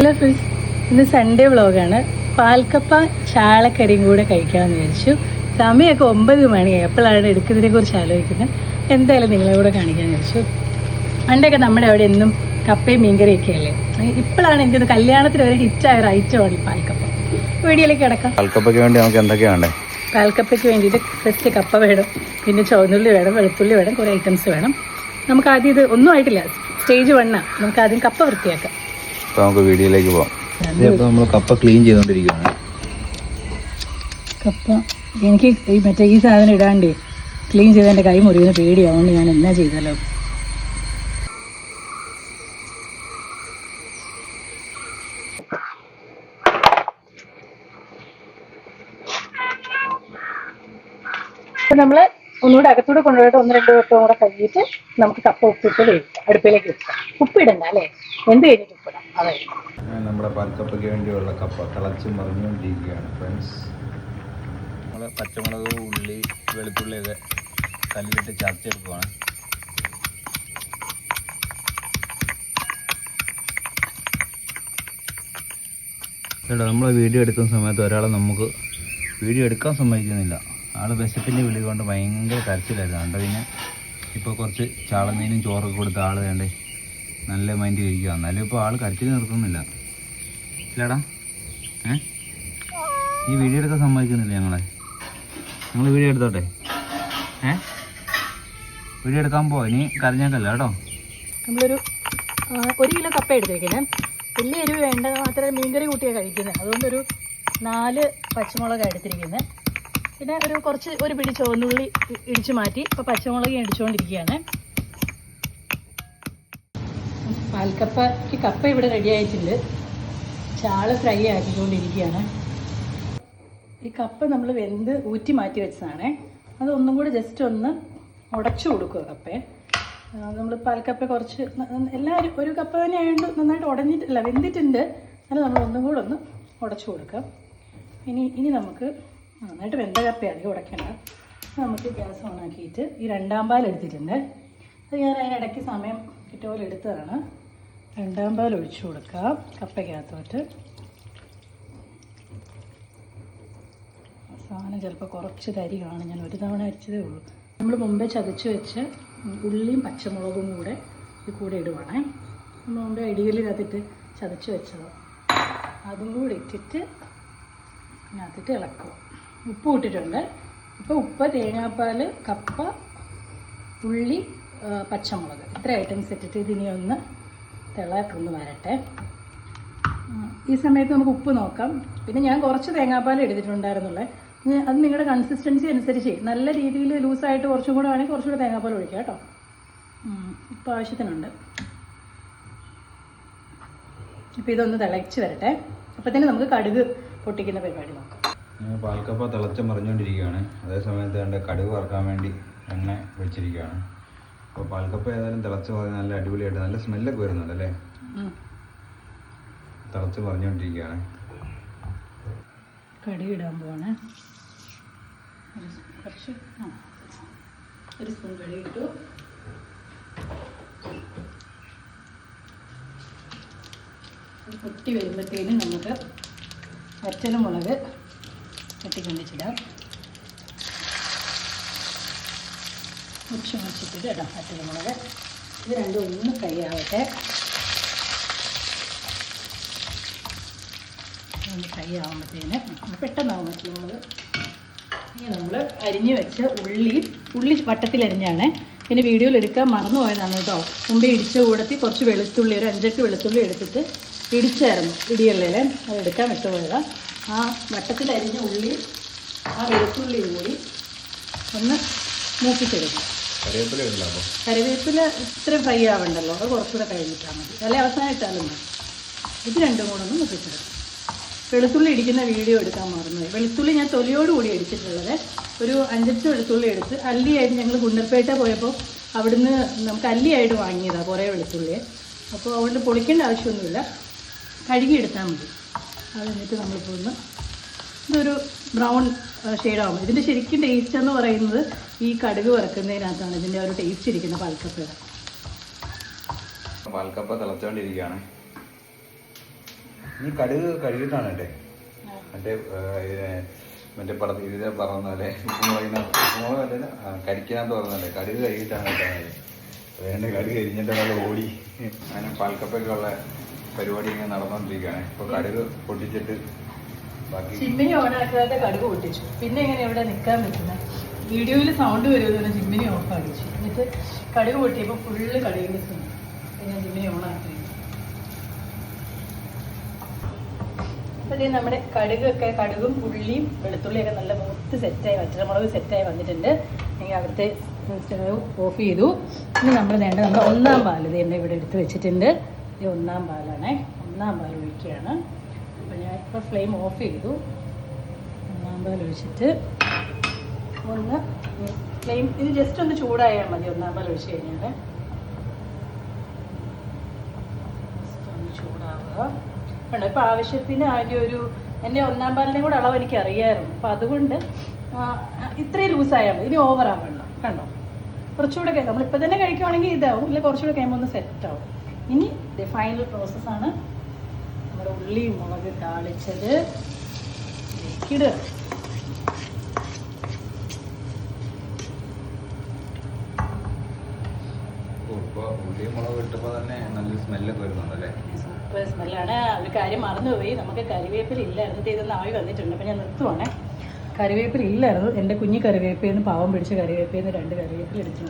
Hello friends ഇന്ന് Sunday വ്ളോഗാണ് പാൽക്കപ്പ ചാളക്കരിയും കൂടെ കഴിക്കാമെന്ന് വിചാരിച്ചു. സമയമൊക്കെ ഒമ്പത് മണിയായി എപ്പോഴാണ് എടുക്കുന്നതിനെ കുറിച്ച് ആലോചിക്കുന്നത്. എന്തായാലും നിങ്ങളെ കൂടെ കാണിക്കാൻ വിചാരിച്ചു. പണ്ടൊക്കെ നമ്മുടെ അവിടെ എന്നും കപ്പയും മീൻകറിയൊക്കെ അല്ലേ? ഇപ്പോഴാണ് എനിക്കൊന്ന് കല്യാണത്തിന് ഒരു ഹിറ്റായ ഒരു ഐറ്റമാണ് ഈ പാൽക്കപ്പ. വീഡിയോയിലേക്ക് കിടക്കാം. പാൽക്കപ്പയ്ക്ക് വേണ്ടി നമുക്ക് എന്തൊക്കെയാണ് പാൽക്കപ്പയ്ക്ക് വേണ്ടിയിട്ട് ഫസ്റ്റ് കപ്പ വേണം. പിന്നെ ചുവന്നുള്ളി വേണം വെളുത്തുള്ളി വേണം കുറേ ഐറ്റംസ് വേണം. നമുക്ക് ആദ്യം ഇത് ഒന്നും ആയിട്ടില്ല. സ്റ്റേജ് വണ്ണാണ് നമുക്ക് ആദ്യം കപ്പ വൃത്തിയാക്കാം. അപ്പോൾ നമുക്ക് വീഡിയോയിലേക്ക് പോകാം ഇപ്പോൾ നമ്മൾ കപ്പ ക്ലീൻ ചെയ്തുകൊണ്ടിരിക്കുകയാണ് കപ്പ എനിക്ക് ഈ മറ്റേ ഈ സാധനം ഇടാണ്ടേ ക്ലീൻ ചെയ്ത് എന്റെ കൈ മുറിയുന്ന പേടിയാവുകൊണ്ട് ഞാൻ എന്നാ ചെയ്താലോ. അപ്പൊ നമ്മൾ ഒന്നുകൂടെ അകത്തൂടെ കൊണ്ടുപോയിട്ട് ഒന്ന് രണ്ട് വട്ടം കൂടെ കഴുകിയിട്ട് നമുക്ക് കപ്പ ഉപ്പിട്ട് വേവിക്കാം അടുപ്പിലേക്ക് വെക്കാം. ഉപ്പിടണ്ട അല്ലേ? എന്ത് കഴിഞ്ഞിട്ട് ഉപ്പിടാം അതെ നമ്മുടെ പാൽക്കപ്പയ്ക്ക് വേണ്ടിയുള്ള കപ്പ തിളച്ച് മറിഞ്ഞുകൊണ്ടിരിക്കുകയാണ് ഫ്രണ്ട്സ് നമ്മൾ പച്ചമുളക് ഉള്ളി വെളുത്തുള്ളി വെളുത്തുള്ളിയൊക്കെ കല്ലിലിട്ട് ചതച്ചെടുക്കുവാണ്. ചേട്ടാ നമ്മളെ വീഡിയോ എടുക്കുന്ന സമയത്ത് ഒരാൾ നമുക്ക് വീഡിയോ എടുക്കാൻ സമ്മതിക്കുന്നില്ല. ആൾ വിശപ്പിന്റെ വിളി കൊണ്ട് ഭയങ്കര കരച്ചിലായിരുന്നു. അതുകൊണ്ട് പിന്നെ? ഇപ്പോൾ കുറച്ച് ചാളമീനും ചോറൊക്കെ കൊടുത്ത ആൾ വേണ്ടേ നല്ല മൈൻഡ് ഇരിക്കുക എന്നാലും ഇപ്പോൾ ആൾ കരച്ചിൽ നിർത്തുന്നില്ല. ഇല്ലടാ. ഏ? ഈ വീഡിയോ സമ്മതിക്കുന്നില്ല ഞങ്ങളെ. ഞങ്ങൾ വീഡിയോ എടുത്തോട്ടെ? ഏ? വീഡിയോ എടുക്കാൻ പോവാ. ഇനി കരഞ്ഞേക്കല്ല കേട്ടോ. നമ്മളൊരു ഒരു കിലോ കപ്പ എടുത്തിരിക്കുന്നത് വലിയ എരിവ് വേണ്ട മാത്രമേ മീൻകറി കൂട്ടിയാണ് കഴിക്കുന്നത് അതുകൊണ്ടൊരു നാല് പച്ചമുളക് എടുത്തിരിക്കുന്നത് പിന്നെ ഒരു കുറച്ച് ഒരു പിടി ചുവന്നുള്ളി ഇടിച്ച് മാറ്റി. ഇപ്പോൾ പച്ചമുളക് ഇടിച്ചുകൊണ്ടിരിക്കുകയാണ് പാൽക്കപ്പയ്ക്ക് കപ്പ ഇവിടെ റെഡി ആയിട്ടുണ്ട്. ചാള ഫ്രൈ ആക്കിക്കൊണ്ടിരിക്കുകയാണ്. ഈ കപ്പ നമ്മൾ വെന്ത് ഊറ്റി മാറ്റി വെച്ചതാണ്. ഒന്നും കൂടി ജസ്റ്റ് ഒന്ന് ഉടച്ചു കൊടുക്കുക കപ്പയെ നമ്മൾ പാൽക്കപ്പ കുറച്ച് എല്ലാവരും ഒരു കപ്പ തന്നെ ആയതുകൊണ്ട് നന്നായിട്ട് ഉടഞ്ഞിട്ടില്ല വെന്തിട്ടുണ്ട്. എന്നാലും നമ്മൾ ഒന്നും കൂടെ ഒന്ന് ഉടച്ചു കൊടുക്കാം ഇനി ഇനി നമുക്ക് നന്നായിട്ട് വെന്ത കപ്പയാണ് ഉടയ്ക്കേണ്ട നമുക്ക് ഗ്യാസ് ഓണാക്കിയിട്ട് ഈ രണ്ടാം പാൽ എടുത്തിട്ടുണ്ട്. അത് ഞാൻ അതിനിടയ്ക്ക് സമയം കിട്ടുപോലെ എടുത്തതാണ്. രണ്ടാം പാൽ ഒഴിച്ചു കൊടുക്കാം. കപ്പയ്ക്കകത്തോട്ട്. സാധനം ചിലപ്പോൾ കുറച്ച് തരി കാണും. ഞാൻ ഒരു തവണ അരിച്ചതേ ഉള്ളൂ. നമ്മൾ മുമ്പേ ചതച്ച് വെച്ച് ഉള്ളിയും പച്ചമുളകും കൂടെ ഇത് കൂടെ ഇടുവാണേ. നമ്മൾ മുമ്പേ അതിട്ട് ചതച്ച് വെച്ചത്. അതും കൂടി ഇട്ടിട്ട് അതിനകത്തിട്ട് ഇളക്കും ഉപ്പ് ഇട്ടിട്ടുണ്ട്. ഇപ്പോൾ ഉപ്പ് തേങ്ങാപ്പാൽ കപ്പ ഉള്ളി പച്ചമുളക്. ഇത്ര ഐറ്റംസ് ഇട്ടിട്ട് ഇതിനെ ഒന്ന് തിളക്കൊന്ന് വരട്ടെ. ഈ സമയത്ത് നമുക്ക് ഉപ്പ് നോക്കാം. പിന്നെ ഞാൻ കുറച്ച് തേങ്ങാപ്പാൽ എടുത്തിട്ടുണ്ടായിരുന്നുള്ളേ. ഇനി അത് നിങ്ങളുടെ കൺസിസ്റ്റൻസി അനുസരിച്ച്. നല്ല രീതിയിൽ ലൂസായിട്ട് കുറച്ചും കൂടെ വേണമെങ്കിൽ കുറച്ചുകൂടെ തേങ്ങാപ്പാൽ ഒഴിക്കാം കേട്ടോ. ഉപ്പ് ആവശ്യത്തിനുണ്ട്. അപ്പോൾ ഇതൊന്ന് തിളച്ച് വരട്ടെ. അപ്പോൾ തന്നെ നമുക്ക് കടുക് പൊട്ടിക്കുന്ന പരിപാടി നോക്കാം. ഞാൻ പാൽക്കപ്പ തിളച്ച് മറിഞ്ഞുകൊണ്ടിരിക്കുകയാണ്. അതേസമയത്ത് എന്റെ കടുക് വറക്കാൻ വേണ്ടി എണ്ണ വെച്ചിരിക്കുകയാണ്. അപ്പോൾ പാൽക്കപ്പ ഏതായാലും തിളച്ച് പറഞ്ഞ നല്ല അടിപൊളിയായിട്ട് നല്ല സ്മെല്ലൊക്കെ വരുന്നുണ്ട് അല്ലേ തിളച്ചു തിളച്ച് കടിയിടാൻ ഇടാൻ പോവാണ് കുറച്ച് ഒരു സ്പൂൺ കടി ഇട്ടു പൊട്ടി വരുമ്പോഴത്തേനും നമുക്ക് വറ്റല മുളക് പൊട്ടിക്കണ്ടിച്ചിടാം കുറച്ച് മുറിച്ചിട്ടിട്ട് ഇടാം പച്ചമുളക്. മുളക് ഇത് രണ്ടും ഒന്ന് ഫ്രൈ ആവട്ടെ. ഒന്ന് ഫ്രൈ ആകുമ്പോഴത്തേന് പെട്ടെന്നാവും മറ്റുള്ളത് ഇനി നമ്മൾ അരിഞ്ഞ് വെച്ച ഉള്ളി ഉള്ളി വട്ടത്തിൽ അരിഞ്ഞാണ്. പിന്നെ വീഡിയോയിൽ എടുക്കാൻ മറന്നു പോയതാണ് കേട്ടോ. മുമ്പേ ഇടിച്ച കൂടത്തി കുറച്ച് വെളുത്തുള്ളി ഒരു അഞ്ചെട്ട് വെളുത്തുള്ളി എടുത്തിട്ട് ഇടിച്ചായിരുന്നു ഇടിയല്ലേ അത് എടുക്കാൻ വിട്ടുപോയതാണ് ആ വട്ടത്തിൽ അരിഞ്ഞ ഉള്ളി ആ വെളുത്തുള്ളി കൂടി ഒന്ന് മൂപ്പിച്ചെടുക്കും. കറിവേപ്പില ഇത്ര ഫ്രൈ ആവണ്ടല്ലോ? അത് കുറച്ചുകൂടെ കഴിഞ്ഞിട്ടാൽ മതി. അല്ലെ അവസാനം ഇട്ടാലും മതി. ഇത് രണ്ടും കൂടെ ഒന്ന് മുപ്പിച്ചെടുക്കും. വെളുത്തുള്ളി ഇടിക്കുന്ന വീഡിയോ എടുക്കാൻ മറന്നു വെളുത്തുള്ളി ഞാൻ തൊലിയോട് കൂടി അടിച്ചിട്ടുള്ളത്. ഒരു അഞ്ചെട്ട് വെളുത്തുള്ളി എടുത്ത് അല്ലിയായിട്ട് ഞങ്ങൾ ഗുണ്ടർപേട്ട പോയപ്പോൾ അവിടുന്ന് നമുക്ക് അല്ലിയായിട്ട് വാങ്ങിയതാണ് കുറേ വെളുത്തുള്ളി അപ്പോൾ അതുകൊണ്ട് പൊളിക്കേണ്ട ആവശ്യമൊന്നുമില്ല. കഴുകി എടുത്താൽ മതി. അത് എന്നിട്ട് നമ്മളിപ്പോൾ ഒന്ന് ഇതൊരു ബ്രൗൺ ഷെയ്ഡാവും. ഇതിന്റെ ശരിക്കും ടേസ്റ്റ് എന്ന് പറയുന്നത് ഈ കടുക് വറക്കുന്നതിനകത്താണ്. ഇതിന്റെ ഒരു ടേസ്റ്റ് ഇരിക്കുന്ന പാൽക്കപ്പയുടെ പാൽക്കപ്പ തിളച്ചുകൊണ്ടിരിക്കുകയാണ് ഈ കടുക് കഴുകിയിട്ടാണ് കേട്ടെ മറ്റേ മറ്റേ പറ ഇതിലെ പറഞ്ഞ പോലെ ഉപ്പുമുളകിന് ഉപ്പുമുളക് കരിക്കിനകത്ത് പറഞ്ഞല്ലേ കടുക് കഴുകിയിട്ടാണ് വേണ്ട കടുക് കരിഞ്ഞിട്ട് നല്ല ഓടി. അങ്ങനെ പാൽക്കപ്പൊക്കെ ഉള്ള പരിപാടി ഇങ്ങനെ നടന്നുകൊണ്ടിരിക്കുകയാണ് ഇപ്പോൾ കടുക് പൊട്ടിച്ചിട്ട് ചിമ്മിനി ഓണാക്കാതെ കടുക് പൊട്ടിച്ചു. പിന്നെ എങ്ങനെ ഇവിടെ നിൽക്കാൻ പറ്റുന്നത് വീഡിയോയിൽ സൗണ്ട് വരുമെന്ന് ചിമ്മിനി ഓഫ് ആക്കിച്ചു. എന്നിട്ട് കടുക് പൊട്ടിയപ്പോൾ ഫുള്ള് കടുകിന്റെ സിമ്മി പിന്നെ ചിമ്മിനി ഓണാക്കി അപ്പോൾ ഇത് നമ്മുടെ കടുകൊക്കെ കടുകും ഉള്ളിയും വെളുത്തുള്ളിയൊക്കെ നല്ല മൂത്ത് സെറ്റായി പച്ചമുളക് സെറ്റായി വന്നിട്ടുണ്ട്. അല്ലെങ്കിൽ അവിടുത്തെ സ്റ്റവ് ഓഫ് ചെയ്തു. ഇനി നമ്മൾ വേണ്ട നമ്മുടെ ഒന്നാം പാൽ ഇത് ഇവിടെ എടുത്ത് വെച്ചിട്ടുണ്ട്. ഇത് ഒന്നാം പാലാണേ. ഒന്നാം പാൽ ഒഴിക്കുകയാണ്. അപ്പോൾ ഞാൻ ഇപ്പോൾ ഫ്ലെയിം ഓഫ് ചെയ്തു. ഒന്നാം പാൽ ഒഴിച്ചിട്ട് ഒന്ന് ഫ്ലെയിം ഇത് ജസ്റ്റ് ഒന്ന് ചൂടായാൽ മതി ഒന്നാം പാൽ ഒഴിച്ച് കഴിഞ്ഞാൽ ഒന്ന് ചൂടാവുക. ഉണ്ട് ആവശ്യത്തിന് ആകെ ഒരു എന്റെ ഒന്നാം പാലിന്റെ കൂടെ അളവ് എനിക്ക് അറിയാമായിരുന്നു അപ്പോൾ അതുകൊണ്ട് ഇത്രയും ലൂസായാൽ മതി. ഇനി ഓവറാവണ്ട കണ്ടോ? കുറച്ചുകൂടെ നമ്മൾ നമ്മളിപ്പോൾ തന്നെ കഴിക്കുവാണെങ്കിൽ ഇതാവും. ഇല്ല കുറച്ചുകൂടെ കഴിയുമ്പോൾ ഒന്ന് സെറ്റ് ആവും. ഇനി ഫൈനൽ പ്രോസസ്സാണ് നമ്മുടെ ഉള്ളി മുളക് താളിച്ചത് ഇടുക. സൂപ്പർ സ്മെല്ലാണ് ഒരു കാര്യം മറന്നുപോയി. നമുക്ക് കറിവേപ്പില ഇല്ലായിരുന്നു. ഇത് ഇതൊന്ന് ആവി വന്നിട്ടുണ്ട്. അപ്പം ഞാൻ നിർത്തുവാണേ. കറിവേപ്പില ഇല്ലായിരുന്നു. എന്റെ കുഞ്ഞി കറിവേപ്പിൽ നിന്ന് പാവം പിടിച്ച കറിവേപ്പിൽ നിന്ന് രണ്ട് കറിവേപ്പില എടുത്തു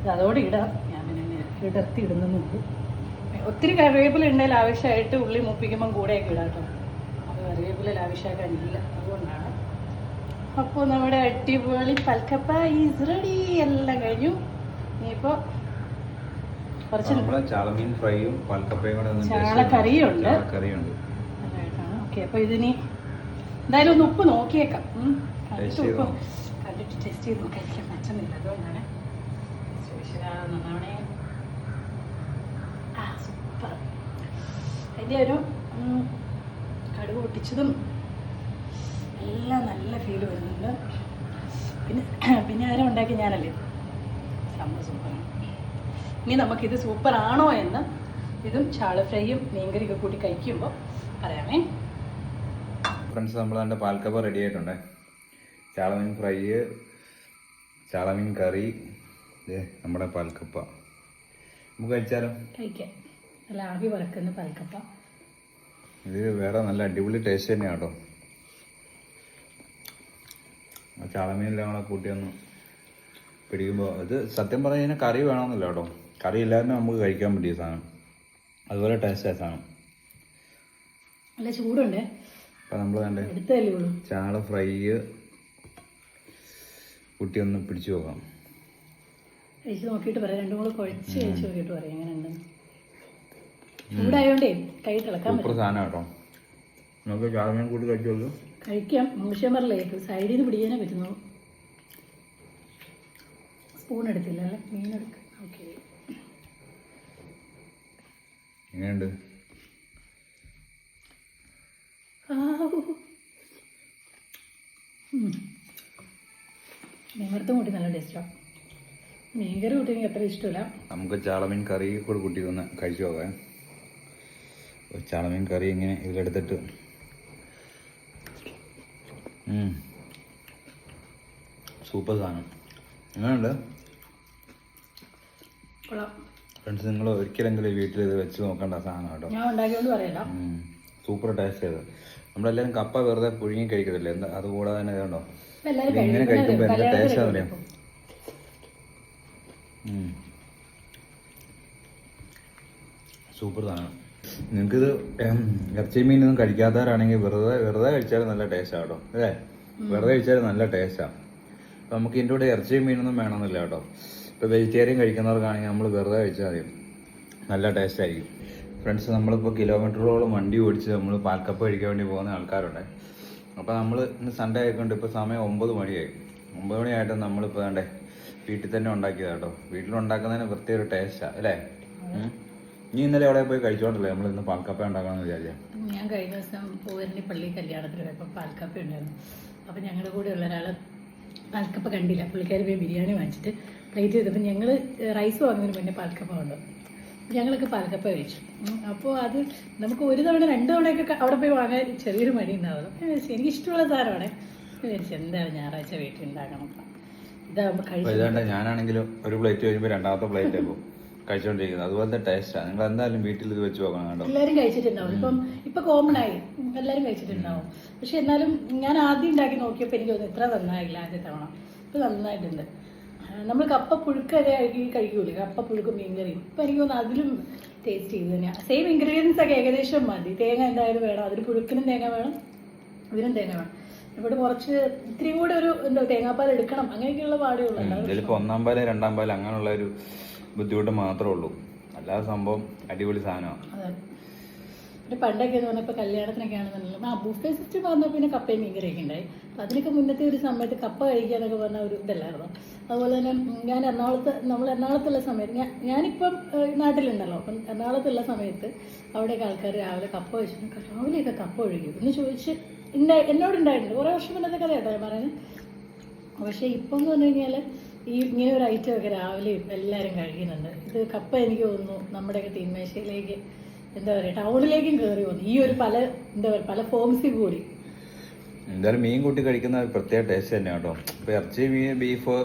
അത് അതോടെ ഇടാം. ഞാൻ പിന്നെ ഇടർത്തി ഇടുന്നുള്ളൂ ഒത്തിരി കറിവേപ്പില ഉണ്ടെങ്കിൽ ആവശ്യമായിട്ട് ഉള്ളി മുപ്പിക്കുമ്പം കൂടെയൊക്കെ ഇടാം കേട്ടോ അത് കറിവേപ്പില ആവശ്യമാക്കാനില്ല അതുകൊണ്ടാണ്. അപ്പോൾ നമ്മുടെ അടിപൊളി പൽക്കപ്പ ഈസ് റെഡി എല്ലാം കഴിഞ്ഞു. ഇനിയിപ്പോൾ കുറച്ച് ചാളമീൻ ഫ്രൈയും പൽക്കപ്പയും കൂടെ. ചാളക്കറിയുണ്ട് കറിയുണ്ട്. ഓക്കെ അപ്പോൾ ഇതിനി എന്തായാലും ഒന്ന് ഉപ്പ് നോക്കിയേക്കാം. കണ്ടിട്ട് ഉപ്പ് കണ്ടിട്ട് ടെസ്റ്റ് ചെയ്ത് നോക്കാൻ പറ്റുന്നില്ല. അതുകൊണ്ടാണ്. നന്നാവണേ അതിന്റെ ഒരു കടുക് പൊട്ടിച്ചതും എല്ലാം നല്ല ഫീൽ വരുന്നുണ്ട്. പിന്നെ പിന്നെ ആരും ഉണ്ടാക്കി ഞാനല്ലേ? സംഭവം സൂപ്പറാണ് ഇനി നമുക്കിത് സൂപ്പർ ആണോ എന്ന് ഇതും ചാള ഫ്രൈയും മീൻകറിയൊക്കെ കൂട്ടി കഴിക്കുമ്പോൾ പറയാമേ. ഫ്രണ്ട്സ് നമ്മൾ അതിന്റെ പാൽക്കപ്പ റെഡി ആയിട്ടുണ്ട്. ചാളമീൻ ഫ്രൈ ചാളമീൻ കറി നമ്മുടെ പാൽക്കപ്പ. നമുക്ക് കഴിച്ചാലോ? കഴിക്കാം. നല്ല ആവി വറക്കുന്ന പൽക്കപ്പ. ഇത് വേറെ നല്ല അടിപൊളി ടേസ്റ്റ് തന്നെയാണ് കേട്ടോ ആ ചാളമീനെല്ലാം കൂടെ കൂട്ടി ഒന്ന് പിടിക്കുമ്പോൾ ഇത് സത്യം പറഞ്ഞു കഴിഞ്ഞാൽ കറി വേണമെന്നില്ല കേട്ടോ കറി ഇല്ലാതെ നമുക്ക് കഴിക്കാൻ പറ്റിയ സാധനം. അതുപോലെ ടേസ്റ്റായ സാധനം. നല്ല ചൂടുണ്ട്. അപ്പം നമ്മൾ കണ്ടേ ചാള ഫ്രൈ കുട്ടി ഒന്ന് പിടിച്ചു നോക്കാം കഴിച്ച് നോക്കിയിട്ട് പറയാം. രണ്ടും കൂടെ കുഴച്ച് കഴിച്ച് നോക്കിയിട്ട് പറയാം. എങ്ങനെ ഉണ്ടെന്ന് ചൂടായോണ്ടേ കൈ തിളക്കാൻ സൂപ്പർ പറ്റും സാധനം കേട്ടോ. നമുക്ക് ചാളമീൻ കൂട്ടി കഴിച്ചോളൂ കഴിക്കാം. മോശം പറയല്ലേ സൈഡിൽ നിന്ന് പിടിക്കാനേ പറ്റുന്നു സ്പൂൺ എടുത്തില്ല അല്ലേ? മീൻ എടുക്കാം. ഓക്കെ. എങ്ങനെയുണ്ട്? മീൻവറുത്തും കൂട്ടി നല്ല ടേസ്റ്റാണ് മീൻകറി കൂട്ടി എനിക്ക് അത്ര ഇഷ്ടമില്ല. നമുക്ക് ചാളമീൻ കറി കൂടെ കൂട്ടി ഒന്ന് കഴിച്ചു അപ്പോൾ ചാളമീൻ കറി ഇങ്ങനെ ഇതിലെടുത്തിട്ട്. സൂപ്പർ സാധനം. എങ്ങനെയുണ്ട്? ഫ്രണ്ട്സ് നിങ്ങൾ ഒരിക്കലെങ്കിലും വീട്ടിൽ ഇത് വെച്ച് നോക്കേണ്ട സാധനം കേട്ടോ. സൂപ്പർ ടേസ്റ്റ് ചെയ്ത് നമ്മളെല്ലാവരും കപ്പ വെറുതെ പുഴുങ്ങി കഴിക്കത്തില്ലേ? എന്താ അതുകൂടാതെ തന്നെ ഇതുണ്ടോ ഇങ്ങനെ കഴിക്കുമ്പോ കഴിക്കുമ്പോൾ എന്താ ടേസ്റ്റ് അറിയാം. സൂപ്പർ സാധനം. നിങ്ങൾക്കിത് ഇറച്ചി മീനൊന്നും കഴിക്കാത്തവരാണെങ്കിൽ വെറുതെ വെറുതെ കഴിച്ചാൽ നല്ല ടേസ്റ്റാണ് കേട്ടോ. അല്ലേ? വെറുതെ കഴിച്ചാൽ നല്ല ടേസ്റ്റാണ് അപ്പം നമുക്ക് ഇതിന്റെ കൂടെ ഇറച്ചി മീനൊന്നും വേണമെന്നില്ല കേട്ടോ. ഇപ്പോൾ വെജിറ്റേറിയൻ കഴിക്കുന്നവർക്കാണെങ്കിൽ നമ്മൾ വെറുതെ കഴിച്ചാൽ മതി. നല്ല ടേസ്റ്റ് ആയിരിക്കും. ഫ്രണ്ട്സ് നമ്മളിപ്പോൾ കിലോമീറ്ററോളം വണ്ടി ഓടിച്ച് നമ്മൾ പാൽക്കപ്പ് കഴിക്കാൻ വേണ്ടി പോകുന്ന ആൾക്കാരുണ്ട്. അപ്പോൾ നമ്മൾ ഇന്ന് സൺഡേ ആയിക്കൊണ്ട് ഇപ്പോൾ സമയം ഒമ്പത് മണിയായി. ഒമ്പത് മണിയായിട്ട് നമ്മളിപ്പോൾ വേണ്ടേ വീട്ടിൽ തന്നെ ഉണ്ടാക്കിയതാട്ടോ വീട്ടിലുണ്ടാക്കുന്നതിന് പ്രത്യേക ഒരു ടേസ്റ്റാണ് അല്ലേ. നീ ഇന്നലെ അവിടെ പോയി കഴിച്ചോണ്ടല്ലേ? നമ്മൾ ഇന്ന് പാൽക്കപ്പ ഉണ്ടാക്കാന്ന് വിചാരിച്ചു. ഞാൻ കഴിഞ്ഞ ദിവസം പൂവരണി പള്ളി കല്യാണത്തിന് പോയപ്പോൾ പാൽക്കപ്പ ഉണ്ടായിരുന്നു. അപ്പോൾ ഞങ്ങളുടെ കൂടെ ഉള്ള ഒരാൾ പാൽക്കപ്പ കണ്ടില്ല. പുള്ളിക്കാരി പോയി ബിരിയാണി വാങ്ങിച്ചിട്ട് പ്ലേറ്റ് ചെയ്തപ്പോൾ ഞങ്ങൾ റൈസ് വാങ്ങുന്നതിന് മുന്നേ പാൽക്കപ്പ ഉണ്ട് ഞങ്ങളൊക്കെ പാൽക്കപ്പ കഴിച്ചു. അപ്പോൾ അത് നമുക്ക് ഒരു തവണ രണ്ട് തവണയൊക്കെ അവിടെ പോയി വാങ്ങാൻ ചെറിയൊരു മടി ഉണ്ടാവുള്ളൂ. എനിക്ക് ഇഷ്ടമുള്ള സാധനമാണ്. വിചാരിച്ചു എന്താണ് ഞായറാഴ്ച വീട്ടിൽ ഉണ്ടാക്കണം ഇതാകുമ്പോൾ കഴിച്ചു ഞാനാണെങ്കിലും ഒരു പ്ലേറ്റ് കഴിയുമ്പോൾ രണ്ടാമത്തെ പ്ലേറ്റ് ഇപ്പോൾ കഴിച്ചുകൊണ്ടിരിക്കുന്നത് അതുപോലത്തെ ടേസ്റ്റാണ് നിങ്ങൾ എന്തായാലും വീട്ടിൽ ഇത് വെച്ച് നോക്കണം കേട്ടോ. എല്ലാരും കഴിച്ചിട്ടുണ്ടാവും. ഇപ്പം ഇപ്പൊ കോമൺ ആയി. എല്ലാരും എല്ലാവരും കഴിച്ചിട്ടുണ്ടാവും. പക്ഷെ എന്നാലും ഞാൻ ആദ്യം ഉണ്ടാക്കി നോക്കിയപ്പോൾ എനിക്ക് തോന്നുന്നു ഇത്ര നന്നായില്ല ആദ്യ തവണ. ഇപ്പൊ നന്നായിട്ടുണ്ട്. നമ്മൾ കപ്പ പുഴുക്കരെ കഴിക്കൂലേ? കപ്പ പുഴുക്കും മീൻകറിയും. ഇപ്പൊ എനിക്ക് തോന്നുന്നു അതിലും ടേസ്റ്റ് ചെയ്ത് തന്നെയാണ് സെയിം ഇൻഗ്രീഡിയൻസ് ഒക്കെ ഏകദേശം മതി. തേങ്ങ എന്തായാലും വേണം. അതിന് പുഴുക്കിനും തേങ്ങ വേണം. ഇതിനും തേങ്ങ വേണം. ഇവിടെ കുറച്ച് ഇത്തിരി കൂടെ ഒരു എന്താ തേങ്ങാപ്പാൽ എടുക്കണം. അങ്ങനെയൊക്കെയുള്ള പാടുകളുണ്ട് ചിലപ്പോൾ ഒന്നാം പാൽ രണ്ടാം പാൽ അങ്ങനെയുള്ള ഒരു ബുദ്ധിമുട്ട് മാത്രമേ ഉള്ളൂ. അല്ലാതെ സംഭവം അടിപൊളി സാധനമാണ്. പിന്നെ പണ്ടൊക്കെ എന്ന് പറഞ്ഞാൽ ഇപ്പോൾ കല്യാണത്തിനൊക്കെ ആണെന്നുണ്ടെങ്കിലും ആ ബുഫേ സിസ്റ്റം വന്നപ്പോൾ പിന്നെ കപ്പയും മീൻകറിയൊക്കെ ഉണ്ടായി. അപ്പം അതിനൊക്കെ മുന്നത്തെ ഒരു സമയത്ത് കപ്പ കഴിക്കുക എന്നൊക്കെ പറഞ്ഞ ഒരു ഇതല്ലായിരുന്നു? അതുപോലെ തന്നെ ഞാൻ എറണാകുളത്ത് നമ്മൾ എറണാകുളത്തുള്ള സമയത്ത് ഞാൻ ഞാനിപ്പം നാട്ടിലുണ്ടല്ലോ. അപ്പം എറണാകുളത്തുള്ള സമയത്ത് അവിടെയൊക്കെ ആൾക്കാർ രാവിലെ കപ്പ വെച്ചിട്ട് രാവിലെയൊക്കെ കപ്പ ഒഴുകി. എന്ന് ചോദിച്ച് ഉണ്ടായി എന്നോട് ഉണ്ടായിട്ടുണ്ട് കുറേ വർഷം മുന്നത്തെ കഥ കേട്ടോ ഞാൻ പറയുന്നത്. പക്ഷേ ഇപ്പം എന്ന് പറഞ്ഞു കഴിഞ്ഞാൽ ഈ ഇങ്ങനെ ഒരു ഐറ്റം ഒക്കെ രാവിലെയും എല്ലാവരും കഴിക്കുന്നുണ്ട്. ഇത് കപ്പ എനിക്ക് തോന്നുന്നു നമ്മുടെയൊക്കെ തീന്മേശയിലേക്ക് എന്താ പറയുക ടൗണിലേക്കും കയറി വന്നു. ഈ ഒരു പല എന്താ പറയുക പല ഫോംസിൽ കൂടി. എന്തായാലും മീൻ കൂട്ടി കഴിക്കുന്ന ഒരു പ്രത്യേക ടേസ്റ്റ് തന്നെയാണ് കേട്ടോ. ഇപ്പോൾ ഇറച്ചി മീൻ ബീഫ്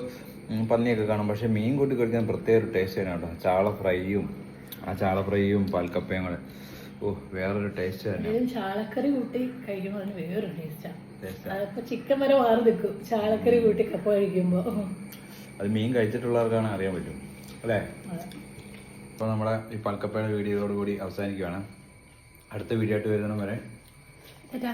പന്നിയൊക്കെ കാണും. പക്ഷേ മീൻ കൂട്ടി കഴിക്കുന്ന പ്രത്യേക ഒരു ടേസ്റ്റ് തന്നെയാണ് കേട്ടോ. ചാള ഫ്രൈയും ആ ചാള ഫ്രൈയും പാൽക്കപ്പയും കൂടെ ഓ വേറൊരു ടേസ്റ്റ് തന്നെയാണ് ചാളക്കറി കൂട്ടി കഴിക്കുമ്പോൾ അതിന് വേറൊരു ടേസ്റ്റാണ് അതിപ്പോൾ ചിക്കൻ വരെ മാറി നിൽക്കും. ചാളക്കറി കൂട്ടി കപ്പ കഴിക്കുമ്പോൾ അത് മീൻ കഴിച്ചിട്ടുള്ളവർക്കാണ് അറിയാൻ പറ്റും. അല്ലേ? അപ്പോൾ നമ്മുടെ ഈ പൽക്കപ്പയുടെ വീഡിയോയോടുകൂടി അവസാനിക്കുകയാണ്. അടുത്ത വീഡിയോ ആയിട്ട് വരുന്നതും വരെ ചേട്ടാ